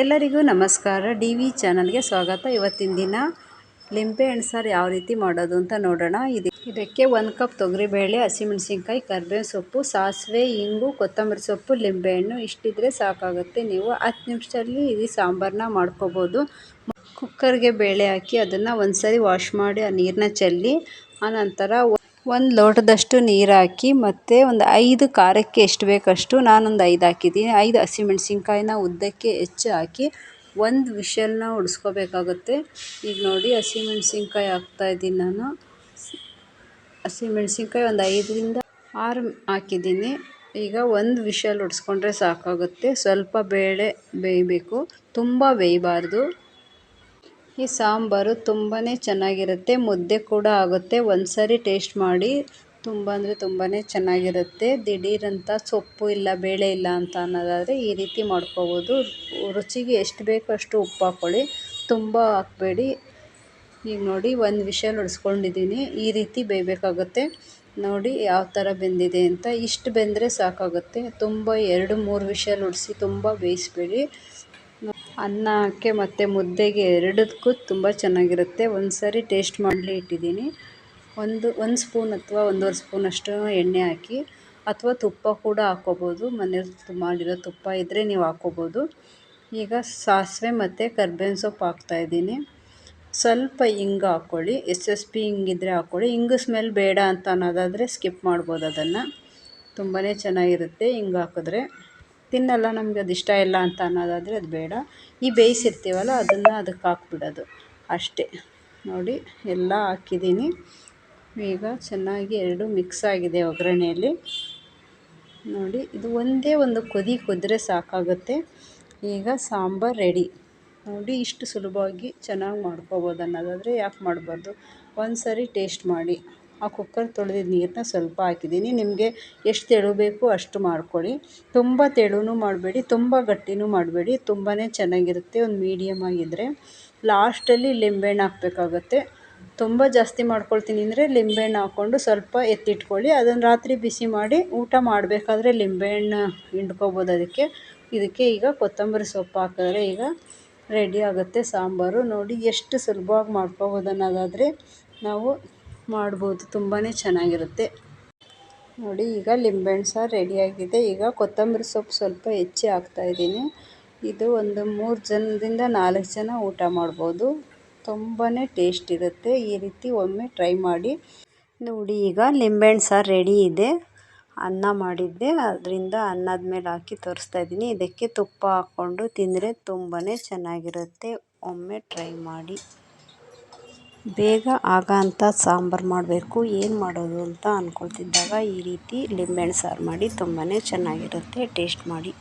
ಎಲ್ಲರಿಗೂ ನಮಸ್ಕಾರ. D V ಚಾನಲ್ಗೆ ಸ್ವಾಗತ. ಇವತ್ತಿನ ದಿನ ಲಿಂಬೆಹಣ್ಣು ಸಾರು ಯಾವ ರೀತಿ ಮಾಡೋದು ಅಂತ ನೋಡೋಣ. ಇದು ಇದಕ್ಕೆ ಒಂದು ಕಪ್ ತೊಗರಿಬೇಳೆ, ಹಸಿಮೆಣಸಿನ್ಕಾಯಿ ಕರಿಬೇವು ಸೊಪ್ಪು, ಸಾಸಿವೆ, ಇಂಗು, ಕೊತ್ತಂಬರಿ ಸೊಪ್ಪು ಲಿಂಬೆಹಣ್ಣು ಇಷ್ಟಿದ್ರೆ ಸಾಕಾಗುತ್ತೆ. ನೀವು ಹತ್ತು ನಿಮಿಷದಲ್ಲಿ ಇದು ಸಾಂಬಾರನ್ನ ಮಾಡ್ಕೋಬೋದು. ಕುಕ್ಕರ್ಗೆ ಬೇಳೆ ಹಾಕಿ ಅದನ್ನು ಒಂದು ಸರಿ ವಾಶ್ ಮಾಡಿ ಆ ನೀರನ್ನ ಚೆಲ್ಲಿ, ಆನಂತರ ಒಂದು ಲೋಟದಷ್ಟು ನೀರು ಹಾಕಿ ಮತ್ತು ಒಂದು ಐದು ಖಾರಕ್ಕೆ ಎಷ್ಟು ಬೇಕಷ್ಟು ನಾನೊಂದು ಐದು ಹಾಕಿದ್ದೀನಿ. ಐದು ಹಸಿಮೆಣ್ಸಿನ್ಕಾಯಿನ ಉದ್ದಕ್ಕೆ ಹೆಚ್ಚು ಹಾಕಿ ಒಂದು ವಿಷಲ್ನ ಹೊಡ್ಸ್ಕೋಬೇಕಾಗುತ್ತೆ ಈಗ ನೋಡಿ ಹಸಿಮೆಣ್ಸಿನ್ಕಾಯಿ ಹಾಕ್ತಾಯಿದ್ದೀನಿ ನಾನು. ಹಸಿಮೆಣ್ಸಿನ್ಕಾಯಿ ಒಂದು ಐದರಿಂದ ಆರು ಹಾಕಿದ್ದೀನಿ. ಈಗ ಒಂದು ವಿಶಲ್ ಉಡ್ಸ್ಕೊಂಡ್ರೆ ಸಾಕಾಗುತ್ತೆ. ಸ್ವಲ್ಪ ಬೇಳೆ ಬೇಯಬೇಕು. ತುಂಬ ಬೇಯಬಾರ್ದು. ಈ ಸಾಂಬಾರು ತುಂಬಾ ಚೆನ್ನಾಗಿರುತ್ತೆ. ಮುದ್ದೆ ಕೂಡ ಆಗುತ್ತೆ. ಒಂದು ಸರಿ ಟೇಸ್ಟ್ ಮಾಡಿ ತುಂಬ ಅಂದರೆ ತುಂಬಾ ಚೆನ್ನಾಗಿರುತ್ತೆ. ದಿಢೀರಂತ ಸೊಪ್ಪು ಇಲ್ಲ, ಬೇಳೆ ಇಲ್ಲ ಅಂತ ಅನ್ನೋದಾದರೆ ಈ ರೀತಿ ಮಾಡ್ಕೋಬೋದು. ರುಚಿಗೆ ಎಷ್ಟು ಬೇಕೋ ಅಷ್ಟು ಉಪ್ಪು ಹಾಕ್ಕೊಳ್ಳಿ ತುಂಬ ಹಾಕಬೇಡಿ. ಈಗ ನೋಡಿ, ಒಂದು ವಿಷಲ್ ಹೊಡ್ಸ್ಕೊಂಡಿದ್ದೀನಿ. ಈ ರೀತಿ ಬೇಯಬೇಕಾಗುತ್ತೆ. ನೋಡಿ ಯಾವ ಥರ ಬೆಂದಿದೆ ಅಂತ. ಇಷ್ಟು ಬೆಂದರೆ ಸಾಕಾಗುತ್ತೆ. ತುಂಬ ಎರಡು, ಮೂರು ವಿಷಲ್ ನುಡಿಸಿ ತುಂಬ ಬೇಯಿಸ್ಬೇಡಿ. ಅನ್ನಕ್ಕೆ ಮತ್ತು ಮುದ್ದೆಗೆ ಎರಡಕ್ಕೂ ತುಂಬ ಚೆನ್ನಾಗಿರುತ್ತೆ. ಒಂದು ಸಾರಿ ಟೇಸ್ಟ್ ಮಾಡಲಿ ಇಟ್ಟಿದ್ದೀನಿ. ಒಂದು ಒಂದು ಸ್ಪೂನ್ ಅಥವಾ ಒಂದೂವರೆ ಸ್ಪೂನಷ್ಟು ಎಣ್ಣೆ ಹಾಕಿ ಅಥವಾ ತುಪ್ಪ ಕೂಡ ಹಾಕ್ಕೋಬೋದು ಮನೇಲಿ ಮಾಡಿರೋ ತುಪ್ಪ ಇದ್ದರೆ ನೀವು ಹಾಕ್ಕೋಬೋದು ಈಗ ಸಾಸಿವೆ ಮತ್ತು ಕರ್ಬೇವಿನ ಸೊಪ್ಪು ಹಾಕ್ತಾಯಿದ್ದೀನಿ ಸ್ವಲ್ಪ ಹಿಂಗೆ ಹಾಕ್ಕೊಳ್ಳಿ ಎಸ್ ಎಸ್ ಪಿ ಹಿಂಗಿದ್ರೆ ಹಾಕ್ಕೊಳ್ಳಿ ಹಿಂಗೆ ಸ್ಮೆಲ್ ಬೇಡ ಅಂತ ಅನ್ನೋದಾದರೆ ಸ್ಕಿಪ್ ಮಾಡ್ಬೋದು ಅದನ್ನು. ತುಂಬಾ ಚೆನ್ನಾಗಿರುತ್ತೆ ಹಿಂಗೆ ಹಾಕಿದ್ರೆ. ತಿನ್ನಲ್ಲ, ನಮಗೆ ಅದು ಇಷ್ಟ ಇಲ್ಲ ಅಂತ ಅನ್ನೋದಾದರೆ ಅದು ಬೇಡ. ಈ ಬೇಯಿಸಿರ್ತೀವಲ್ಲ ಅದನ್ನು ಅದಕ್ಕೆ ಹಾಕ್ಬಿಡೋದು. ಅಷ್ಟೇ. ನೋಡಿ, ಎಲ್ಲ ಹಾಕಿದ್ದೀನಿ. ಈಗ ಚೆನ್ನಾಗಿ ಎರಡು ಮಿಕ್ಸ್ ಆಗಿದೆ ಒಗ್ಗರಣೆಯಲ್ಲಿ. ನೋಡಿ, ಇದು ಒಂದೇ ಒಂದು ಕುದಿ ಕುದ್ರೆ ಸಾಕಾಗುತ್ತೆ. ಈಗ ಸಾಂಬಾರು ರೆಡಿ. ನೋಡಿ, ಇಷ್ಟು ಸುಲಭವಾಗಿ ಚೆನ್ನಾಗಿ ಮಾಡ್ಕೋಬೋದು ಅನ್ನೋದಾದರೆ ಯಾಕೆ ಮಾಡಬಾರ್ದು? ಒಂದು ಸರಿ ಟೇಸ್ಟ್ ಮಾಡಿ. ಆ ಕುಕ್ಕರ್ ತೊಳೆದಿದ್ದ ನೀರನ್ನ ಸ್ವಲ್ಪ ಹಾಕಿದ್ದೀನಿ. ನಿಮಗೆ ಎಷ್ಟು ತೆಳು ಬೇಕು ಅಷ್ಟು ಮಾಡ್ಕೊಳ್ಳಿ. ತುಂಬ ತೆಳುನು ಮಾಡಬೇಡಿ, ತುಂಬ ಗಟ್ಟಿನೂ ಮಾಡಬೇಡಿ. ತುಂಬಾ ಚೆನ್ನಾಗಿರುತ್ತೆ, ಒಂದು ಮೀಡಿಯಮ್ ಆಗಿದ್ದರೆ ಲಾಸ್ಟಲ್ಲಿ ಲಿಂಬೆಹಣ್ಣು ಹಾಕಬೇಕಾಗುತ್ತೆ. ತುಂಬ ಜಾಸ್ತಿ ಮಾಡ್ಕೊಳ್ತೀನಿ ಅಂದರೆ ಲಿಂಬೆಹಣ್ಣು ಹಾಕ್ಕೊಂಡು ಸ್ವಲ್ಪ ಎತ್ತಿಟ್ಕೊಳ್ಳಿ. ಅದನ್ನು ರಾತ್ರಿ ಬಿಸಿ ಮಾಡಿ ಊಟ ಮಾಡಬೇಕಾದ್ರೆ ಲಿಂಬೆಹಣ್ಣು ಹಿಂಡ್ಕೊಬೋದು ಅದಕ್ಕೆ. ಇದಕ್ಕೆ ಈಗ ಕೊತ್ತಂಬರಿ ಸೊಪ್ಪು ಹಾಕಿದ್ರೆ ಈಗ ರೆಡಿ ಆಗುತ್ತೆ ಸಾಂಬಾರು. ನೋಡಿ ಎಷ್ಟು ಸುಲಭವಾಗಿ ಮಾಡ್ಕೊಬೋದು ಅನ್ನೋದಾದರೆ ನಾವು ಮಾಡ್ಬೋದು. ತುಂಬಾ ಚೆನ್ನಾಗಿರುತ್ತೆ. ನೋಡಿ, ಈಗ ಲಿಂಬೆಹಣ್ಣು ಸಾರು ರೆಡಿಯಾಗಿದೆ. ಈಗ ಕೊತ್ತಂಬರಿ ಸೊಪ್ಪು ಸ್ವಲ್ಪ ಹೆಚ್ಚಿ ಹಾಕ್ತಾಯಿದ್ದೀನಿ ಇದು ಒಂದು ಮೂರು ಜನದಿಂದ ನಾಲ್ಕು ಜನ ಊಟ ಮಾಡ್ಬೋದು. ತುಂಬಾ ಟೇಸ್ಟ್ ಇರುತ್ತೆ. ಈ ರೀತಿ ಒಮ್ಮೆ ಟ್ರೈ ಮಾಡಿ ನೋಡಿ, ಈಗ ಲಿಂಬೆಹಣ್ಣು ಸಾರು ರೆಡಿ ಇದೆ. ಅನ್ನ ಮಾಡಿದ್ದೆ. ಅದರಿಂದ ಅನ್ನದ ಮೇಲೆ ಹಾಕಿ ತೋರಿಸ್ತಾ ಇದ್ದೀನಿ. ಇದಕ್ಕೆ ತುಪ್ಪ ಹಾಕ್ಕೊಂಡು ತಿಂದರೆ ತುಂಬಾ ಚೆನ್ನಾಗಿರುತ್ತೆ. ಒಮ್ಮೆ ಟ್ರೈ ಮಾಡಿ. ಬೇಗ ಆಗೋಂಥ ಸಾಂಬಾರು ಮಾಡಬೇಕು, ಏನು ಮಾಡೋದು ಅಂತ ಅಂದ್ಕೊಳ್ತಿದ್ದಾಗ ಈ ರೀತಿ ಲಿಂಬೆಹಣ್ಣು ಸಾರು ಮಾಡಿ ತುಂಬಾ ಚೆನ್ನಾಗಿರುತ್ತೆ ಟೇಸ್ಟ್ ಮಾಡಿ.